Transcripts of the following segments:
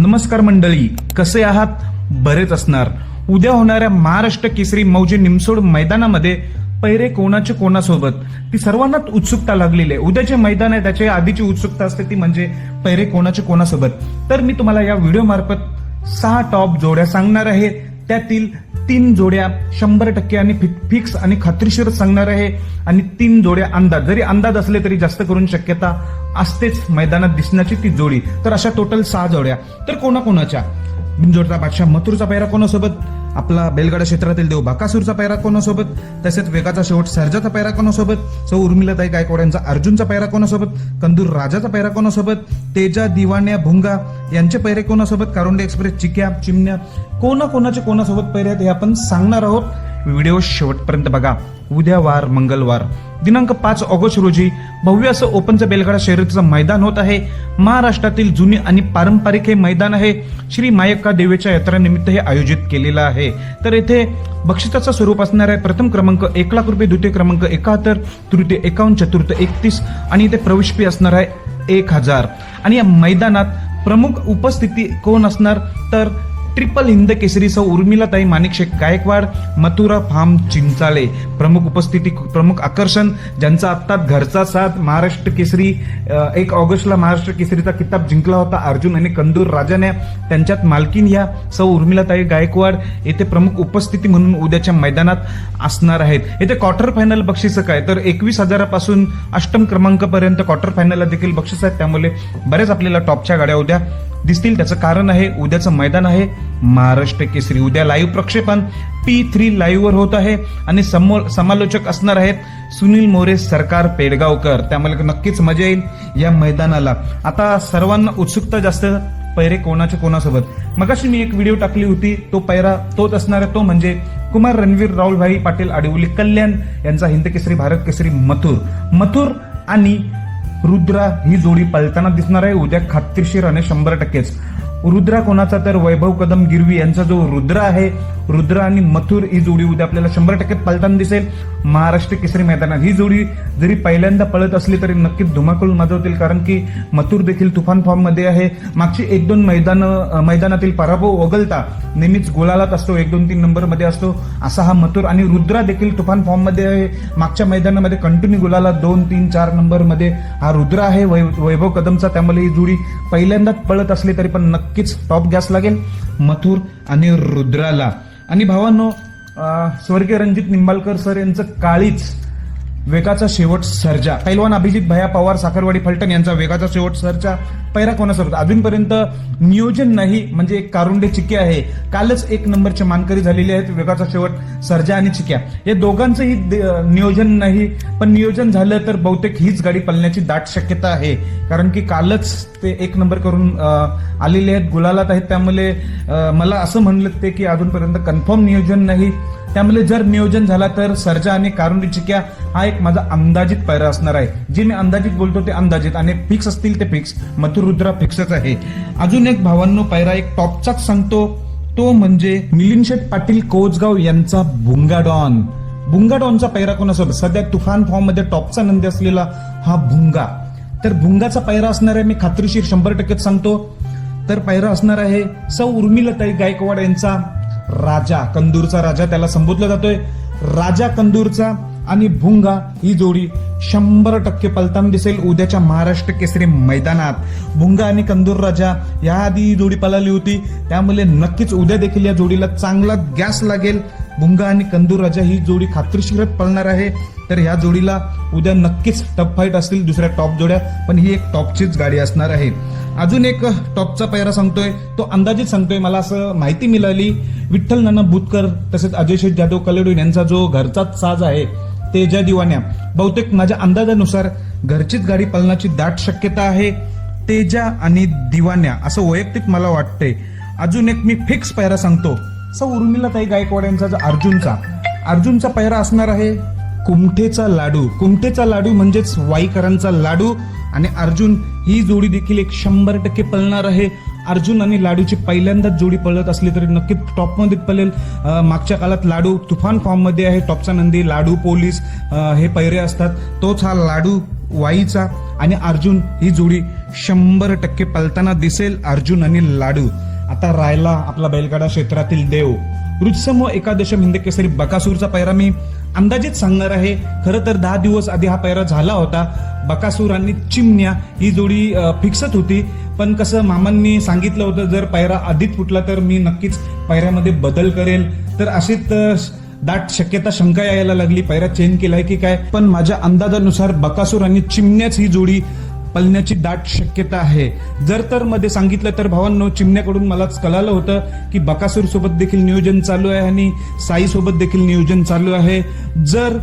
नमस्कार मंडळी कसे आहात? बरेच असणार. उद्या होणाऱ्या महाराष्ट्र केसरी मौजे निमसोड मैदानामध्ये पैरे कोणाचे कोणासोबत? ती सर्वांनाच उत्सुकता लागलेली आहे. उद्या जे मैदान आहे त्याच्या आधीची उत्सुकता असते ती म्हणजे पैरे कोणाचे कोणासोबत? तर मी तुम्हाला या व्हिडिओ मार्फत सहा टॉप जोड्या सांगणार आहे. त्यातील तीन जोड्या शंभर टक्के आणि फिक्स आणि खात्रीशीर सांगणार आहे. आणि तीन जोड्या अंदाज जरी अंदाज असले तरी जास्त करून शक्यता असतेच मैदानात दिसण्याची ती जोडी. तर अशा टोटल सहा जोड्या. तर कोणाकोणाच्या? मिंजोडचा बादशाह मथुरचा पैरा कोणासोबत? आपला बेलगाडा क्षेत्रातील देव बाकासूरचा पैरा कोणासोबत? तसेच वेगाचा शेवट सर्जाचा पैरा कोणासोबत? सौ उर्मिलाताई गायकवाड यांचा अर्जुनचा पैरा कोणासोबत? कंदूर राजाचा पैरा कोणासोबत? तेजा दिवाण्या भुंगा यांचे पैरे कोणासोबत? कारुंडे एक्सप्रेस चिक्या चिमण्या कोणा कोणाचे कोणासोबत पैरे आहेत हे आपण सांगणार आहोत. व्हिडिओ शेवटपर्यंत बघा. उद्या वार मंगळवार. दिनांक पाच ऑगस्ट रोजी भव्य असं ओपनचं बेलगाडा शर्यतीचं मैदान होत आहे. महाराष्ट्रातील जुने आणि पारंपरिक हे मैदान आहे. श्री मायक्का देवीच्या यात्रानिमित्त हे आयोजित केलेलं आहे. तर येथे बक्षिसाचं स्वरूप असणार आहे. प्रथम क्रमांक एक लाख रुपये द्वितीय क्रमांक एकाहत्तर तृतीय एकावन्न चतुर्थ एकतीस आणि इथे प्रवेश फी असणार आहे एक हजार. आणि या मैदानात प्रमुख उपस्थिती कोण असणार? तर ट्रिपल हिंद केसरी सौ उर्मिलाताई माणिकशेख गायकवाड मथुरा फार्म चिंचाले. प्रमुख उपस्थिती प्रमुख आकर्षण ज्यांचा आत्ता घरचा साथ महाराष्ट्र केसरी एक ऑगस्टला महाराष्ट्र केसरीचा किताब जिंकला होता. अर्जुन आणि कंदूर राजाने त्यांच्यात मालकीन या सौ उर्मिलाताई गायकवाड येथे प्रमुख उपस्थिती म्हणून उद्याच्या मैदानात असणार आहेत. येथे क्वार्टर फायनल बक्षीस काय? तर एकवीस हजारापासून अष्टम क्रमांकापर्यंत क्वार्टर फायनलला देखील बक्षीस आहेत. त्यामुळे बरेच आपल्याला टॉपच्या गाड्या उद्या दिसतील. त्याचं कारण आहे उद्याचं मैदान आहे महाराष्ट्र केसरी. उद्या लाईव्ह प्रक्षेपण. पी थ्री लाईव्ह वर होत आहे आणि समोर समालोचक असणार आहेत सुनील मोरे सरकार पेडगावकर. त्यामुळे नक्कीच मजा येईल या मैदानाला. आता सर्वांना उत्सुकता जास्त. पैरे कोणाच्या कोणासोबत? मगाशी मी एक व्हिडिओ टाकली होती. तो पैरा तोच असणार आहे. तो म्हणजे कुमार रणवीर राहुलभाई पाटील आडिवली कल्याण यांचा हिंद केसरी भारत केसरी मथुर. मथुर आणि रुद्रा ही जोडी पळताना दिसणार आहे. उद्या खात्रीशीर आणि शंभर टक्केच. रुद्रा कोणाचा तर वैभव कदम गिरवी यांचा जो रुद्र आहे रुद्र आणि मथुर ही जोडी उद्या आपल्याला शंभर टक्के पळताना दिसेल. महाराष्ट्र केसरी मैदानात ही जोडी जरी पहिल्यांदा पळत असली तरी नक्कीच धुमाकूळ माजवतील कारण की मथुर देखील तुफान फॉर्ममध्ये आहे. मागची एक दोन मैदान मैदानातील पराभव वगळता नेहमीच गोलालाच असतो एक दोन तीन नंबरमध्ये असतो. असा हा मथुर आणि रुद्रा देखील तुफान फॉर्ममध्ये आहे. मागच्या मैदानामध्ये कंटिन्यू गुलाला दोन तीन चार नंबरमध्ये हा रुद्र आहे. वै- वैभव कदमचा त्यामुळे ही जोडी पहिल्यांदाच पळत असली तरी पण नक्कीच टॉप गॅस लागेल. मथुर आणि रुद्राला आणि भावांनो स्वर्गीय रणजित निंबाळकर सर यांचं काळीच वेगाचा शेवट सर्जा. पैलवान अभिजित भया पवार साखरवाडी फलटण यांचा वेगाचा शेवट सर्जा. पैरा कोणासोबत अजूनपर्यंत नियोजन नाही म्हणजे एक कारुंडे चिके आहे. कालच एक नंबरचे मानकरी झालेले आहेत वेगाचा शेवट सर्जा आणि चिक्या या दोघांचंही नियोजन नाही पण नियोजन झालं तर बहुतेक हीच गाडी पळण्याची दाट शक्यता आहे. कारण की कालच ते एक नंबर करून आलेले आहेत गुलालात आहेत. त्यामुळे मला असं म्हणलं ते की अजूनपर्यंत कन्फर्म नियोजन नाही. त्यामुळे जर नियोजन झाला तर सर्जा आणि कारुंडी चिक्या हा एक माझा अंदाजित पायरा असणार आहे. जे मी अंदाजित बोलतो ते अंदाजित आणि फिक्स असतील ते फिक्स. मथुरुद्रा फिक्सच आहे. अजून एक भावांनो पैरा एक टॉपचाच सांगतो. तो म्हणजे मिलिंद शेठ पाटील कोचगाव यांचा भुंगाडॉन. भुंगाडॉनचा पैरा असतो सध्या तुफान फॉर्ममध्ये टॉपचा नंदी असलेला हा भुंगा. तर भुंगाचा पैरा असणार आहे मी खात्रीशीर शंभर टक्केच सांगतो. तर पैरा असणार आहे सौ उर्मिलताई गायकवाड यांचा. राजा कंदूरचा राजा त्याला संबोधला जातोय. राजा कंदूरचा आणि भुंगा ही जोडी शंभर टक्के पलताना दिसेल उद्याच्या महाराष्ट्र केसरी मैदानात. भुंगा आणि कंदूर राजा याआधी ही जोडी पळाली होती. त्यामुळे नक्कीच उद्या देखील या जोडीला चांगला गॅस लागेल. भुंगा आणि कंदूर राजा ही जोडी खात्रीशीरच पळणार आहे. तर ह्या जोडीला उद्या नक्कीच टप फाईट असतील दुसऱ्या टॉप जोड्या पण ही एक टॉपचीच गाडी असणार आहे. अजून एक टॉपचा पैरा सांगतोय. तो अंदाजित सांगतोय मला असं माहिती मिळाली. विठ्ठल नाना बुतकर तसेच अजय शेठ जाधव कलेडून यांचा जो घरचाच साज आहे तेजा दिवाण्या बहुतेक माझ्या अंदाजानुसार घरचीच गाडी पलनाची दाट शक्यता आहे. तेजा आणि दिवाण्या असं वैयक्तिक मला वाटतंय. अजून एक मी फिक्स पायरा सांगतो. सौ उर्मिला ताई गायकवाड यांचा जो अर्जुनचा अर्जुनचा पायरा असणार आहे. कुमठेचा लाडू. कुमठेचा लाडू म्हणजेच वाईकरांचा लाडू. आणि अर्जुन ही जोडी देखील एक शंभर टक्के पळणार आहे. अर्जुन आणि लाडूची पहिल्यांदाच जोडी पळत असली तरी नक्कीच टॉपमध्ये पळेल. मागच्या काळात लाडू तुफान फॉर्ममध्ये आहे. टॉपचा नंदी लाडू पोलीस हे पैरे असतात. तोच हा लाडू वाईचा. आणि अर्जुन ही जोडी शंभर टक्के पळताना दिसेल. अर्जुन आणि लाडू. आता रायला आपला बैलगाडा क्षेत्रातील देव. रुजसमूह एकादश हिंद केसरी बकासूरचा पैरा मी अंदाजित सांगणार आहे खरं तर दहा दिवस आधी हा पैरा झाला होता. बकासूर आणि चिमण्या ही जोडी फिक्सत फिक्सच होती. पण कसं मामांनी सांगितलं होतं जर पैरा आधीच फुटला तर मी नक्कीच पैऱ्यामध्ये बदल करेल. तर अशीच दाट शक्यता शंका यायला लागली. पैरा चेंज केलाय की काय? पण माझ्या अंदाजानुसार बकासूर आणि चिमण्याच ही जोडी पलण्याची दाट शक्यता आहे. जर तर मध्ये सांगितलं तर भावांनो चिमण्याकडून मलाच कळालं होतं की बकासूर सोबत देखील नियोजन चालू आहे आणि साई सोबत देखील नियोजन चालू आहे. जर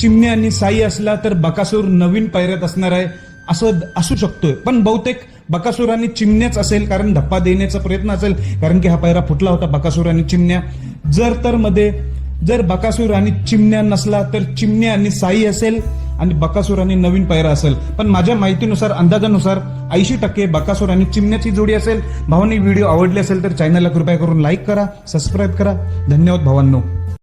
चिमण्या आणि साई असला तर बकासूर नवीन पायऱ्यात असणार आहे असं असू शकतोय. पण बहुतेक बकासूर आणि चिमण्याच असेल कारण धप्पा देण्याचा प्रयत्न असेल कारण की हा पायरा फुटला होता बकासूर आणि चिमण्या. जर तर मध्ये जर बकासूर आणि चिमण्या नसला तर चिमण्या आणि साई असेल आणि बकासूर आणि नवीन पायरा असेल. पण माझ्या माहितीनुसार अंदाजानुसार ऐंशी टक्के बकासूर आणि चिमण्याची जोडी असेल. भावांनी व्हिडिओ आवडले असेल तर चॅनलला कृपया करून लाईक करा सबस्क्राईब करा. धन्यवाद भावांनो.